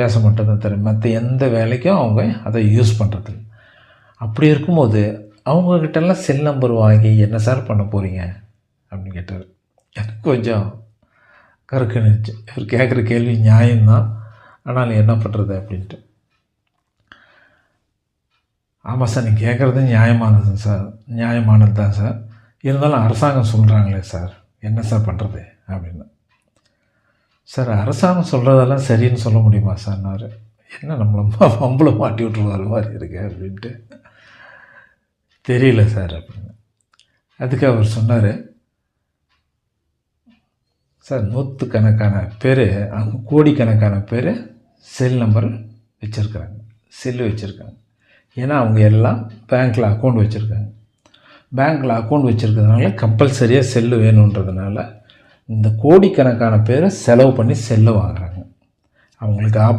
பேச மட்டும்தான் தெரியும். மற்ற எந்த வேலைக்கும் அவங்க அதை யூஸ் பண்ணுறது அப்படி இருக்கும்போது அவங்கக்கிட்டலாம் செல் நம்பர் வாங்கி என்ன சார் பண்ண போகிறீங்க அப்படின்னு கேட்டார். எனக்கு கொஞ்சம் கருக்குனுச்சு இவர் கேட்குற கேள்வி நியாயம்தான். ஆனால் என்ன பண்ணுறது அப்படின்ட்டு. ஆமாம் சார் நீங்கள் கேட்குறது நியாயமானது சார் நியாயமானது தான் சார் இருந்தாலும் அரசாங்கம் சொல்கிறாங்களே சார் என்ன சார் பண்ணுறது அப்படின்னு. சார் அரசாங்கம் சொல்கிறதெல்லாம் சரின்னு சொல்ல முடியுமா சார்னார் என்ன நம்மளை மம்பளை மாட்டி விட்ருவாரு மாதிரி இருக்கு அப்படின்ட்டு. தெரியல சார் அப்படின்னு. அதுக்கு அவர் சொன்னார். சார் நூற்றுக்கணக்கான பேர் அங்கே கோடிக்கணக்கான பேர் செல் நம்பர் வச்சுருக்குறாங்க. செல்லு வச்சுருக்காங்க. ஏன்னா அவங்க எல்லாம் பேங்க்கில் அக்கௌண்ட் வச்சுருக்காங்க. பேங்க்கில் அக்கௌண்ட் வச்சுருக்கிறதுனால கம்பல்சரியாக செல்லு வேணுன்றதுனால இந்த கோடிக்கணக்கான பேரை செலவு பண்ணி செல்லு வாங்குறாங்க. அவங்களுக்கு ஆப்